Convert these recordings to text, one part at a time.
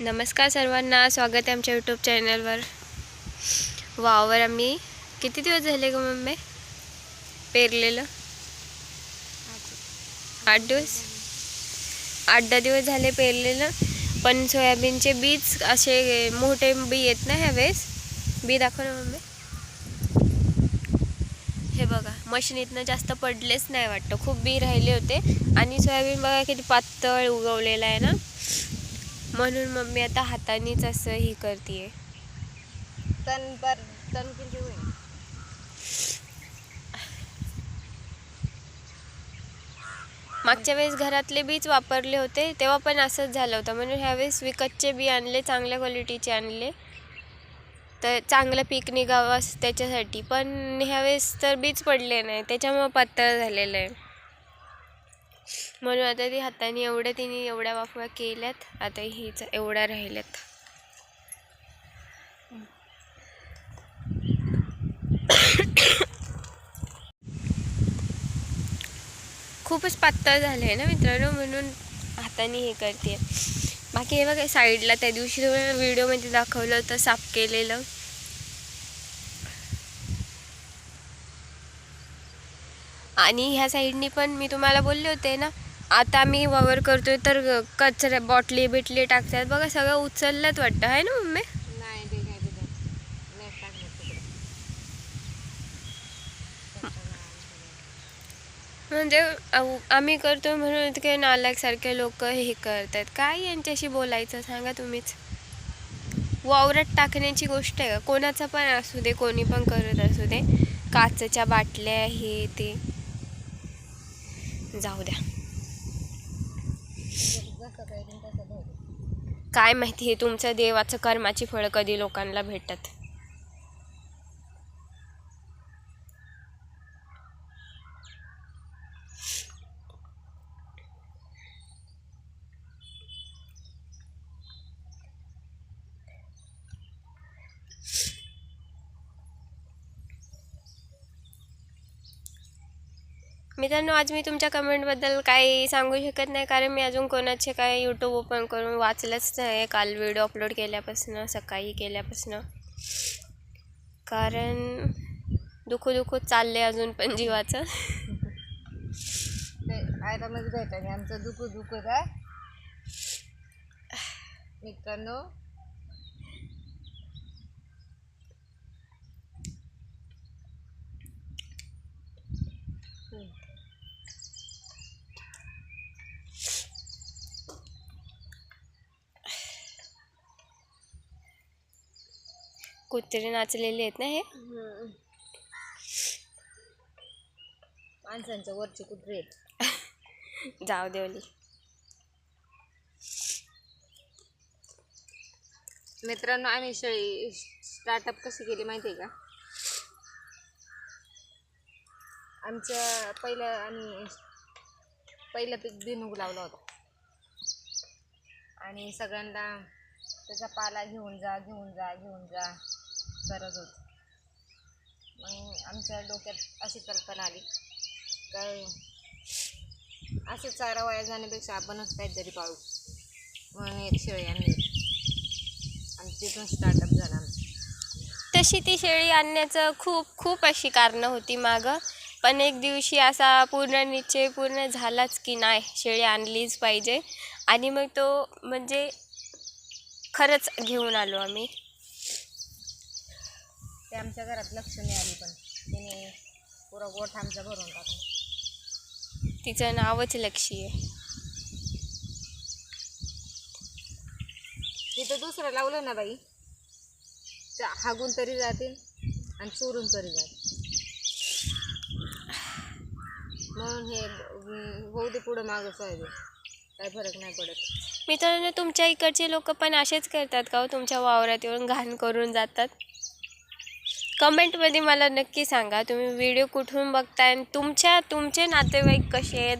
नमस्कार सर्वांना स्वागत आहे आमच्या यूट्यूब चॅनलवर वावर आम्ही किती दिवस झाले ग मम्मी? पेरलेलं? आठ दिवस? आठ दहा दिवस झाले पेरलेलं पण सोयाबीनचे बीज असे मोठे बी येत ना ह्यावेळेस. बी दाखव ना मम्मी. हे बघा मशीनीतनं जास्त पडलेच नाही वाटतं. खूप बी राहिले होते. आणि सोयाबीन बघा किती पातळ उगवलेलं आहे ना. म्हणून मम्मी आता हातानेच असं ही करते तन पर तन किती होईल? मागच्या वेळेस घरातले बीच वापरले होते तेव्हा पण असंच झालं होतं. म्हणून ह्यावेळेस विकतचे बी आणले चांगल्या क्वालिटीचे आणले. तर चांगलं पीक निघावं असं त्याच्यासाठी. पण ह्यावेळेस तर बीच पडले नाही त्याच्यामुळं पातळ झालेलं आहे. म्हणून आता ती हाताने एवढ्या तिने एवढ्या वाफवा केल्यात आता हीच एवढ्या राहिल्यात. खूपच पातळ झालं आहे ना मित्रांनो म्हणून हाताने हे करते. बाकी हे बघा साईडला त्या दिवशी तुम्हाला व्हिडिओमध्ये दाखवलं होतं साफ केलेलं. आणि ह्या साईडनी पण मी तुम्हाला बोलले होते ना आता मी वावर करतोय तर कचऱ्या बॉटली बिटली टाकतात. बघा सगळं उचललंच वाटतं. आहे ना मम्मी? म्हणजे आम्ही करतो म्हणून इतके नालायकसारखे लोक हे करतात. काय यांच्याशी बोलायचं? सांगा तुम्हीच. वावरात टाकण्याची गोष्ट आहे का? कोणाचा पण असू दे कोणी पण करत असू दे. काचच्या बाटल्या हे ते. जाऊ द्या. काय माहिती हे तुमचं देवाचं कर्माची फळं कधी लोकांना भेटतात? मित्रांनो आज मी तुमच्या कमेंटबद्दल काही सांगू शकत नाही. कारण मी अजून कोणाचे काय यूट्यूब ओपन करून वाचलंच नाही. काल व्हिडिओ अपलोड केल्यापासून सकाळी केल्यापासनं. कारण दुखू दुखू चाललंय अजून पण जीवाचं. ते आयतामध्ये आमचं दुखू दुखू का मित्रांनो कुत्रे नाचलेले आहेत ना हे? माणसांच्या वरचे कुत्रे आहेत. जाऊ देवली मित्रांनो आम्ही शेळी स्टार्टअप कशी केली माहिती आहे का? आमच्या पहिलं आम्ही पहिलं पीक बिनूग लावला होता. आणि सगळ्यांना त्याचा पाला घेऊन जा घेऊन जा घेऊन जा. करत होत. मग आमच्या डोक्यात अशी कल्पना आली काय असं चारा वाया जाण्यापेक्षा आपणच काहीतरी पाळू म्हणून एक शेळी आणली. आणि तिथून स्टार्टअप झाला आमचं. तशी ती शेळी आणण्याचं खूप खूप अशी कारणं होती मागं. पण एक दिवशी असा पूर्ण निश्चय पूर्ण झालाच की नाही शेळी आणलीच पाहिजे. आणि मग तो म्हणजे खरंच घेऊन आलो आम्ही. ते आमच्या घरात लक्ष्मी आली पण तिने पुरा गोठ आमचा भरून टाकला. तिचं नावच लक्षी आहे. तिथं दुसरं लावलं ना बाई. त्या हागून तरी जातील आणि चोरून तरी जातील. म्हणून हे अं, होऊ दे पुढं मागं सोयाबीन काही फरक नाही पडत. मित्रांनो तुमच्या इकडचे लोक पण असेच करतात का हो? तुमच्या वावरात येऊन घाण करून जातात? कमेंटमध्ये मला नक्की सांगा. तुम्ही व्हिडिओ कुठून बघताय आणि तुमच्या तुमचे नातेवाईक कसे आहेत?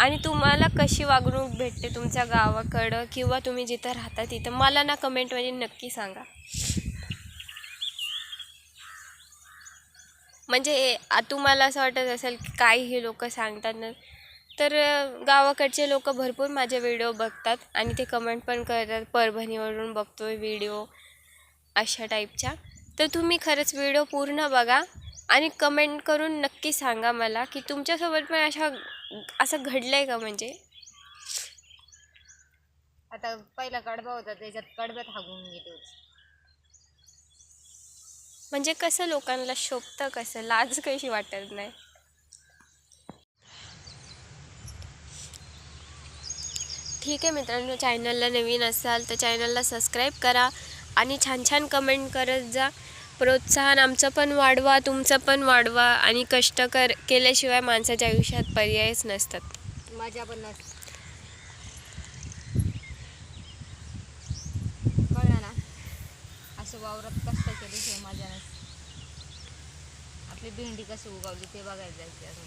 आणि तुम्हाला कशी वागणूक भेटते तुमच्या गावाकडं किंवा तुम्ही जिथं राहता तिथं? मला ना कमेंटमध्ये नक्की सांगा. म्हणजे तुम्हाला असं वाटत असेल की काय हे लोक सांगतात ना तर गावाकडचे लोक भरपूर माझे व्हिडिओ बघतात आणि ते कमेंट पण करतात. परभणीवरून बघतोय व्हिडिओ अशा टाईपच्या. तर तुम्ही खरंच व्हिडिओ पूर्ण बघा आणि कमेंट करून नक्की सांगा मला की तुमच्यासोबत पण अशा असं घडलं आहे का म्हणजे? आता पहिला कडबा होता त्याच्यात कडब्यात हागून गेले होते. म्हणजे कसं लोकांना शोभतं कसं? लाज कशी वाटत नाही? ठीक आहे मित्रांनो चॅनलला नवीन असाल तर चॅनलला सबस्क्राईब करा. आणि छान छान कमेंट करत जा. प्रोत्साहन आमचं पण वाढवा तुमचं पण वाढवा आणि कष्ट कर केल्याशिवाय माणसाच्या आयुष्यात पर्यायच नसतात. माझ्या पण नस कळलं ना असं वावरात कष्ट केल्याशिवाय माझ्या आपली भेंडी कशी उगवली ते बघायला जायचं अजून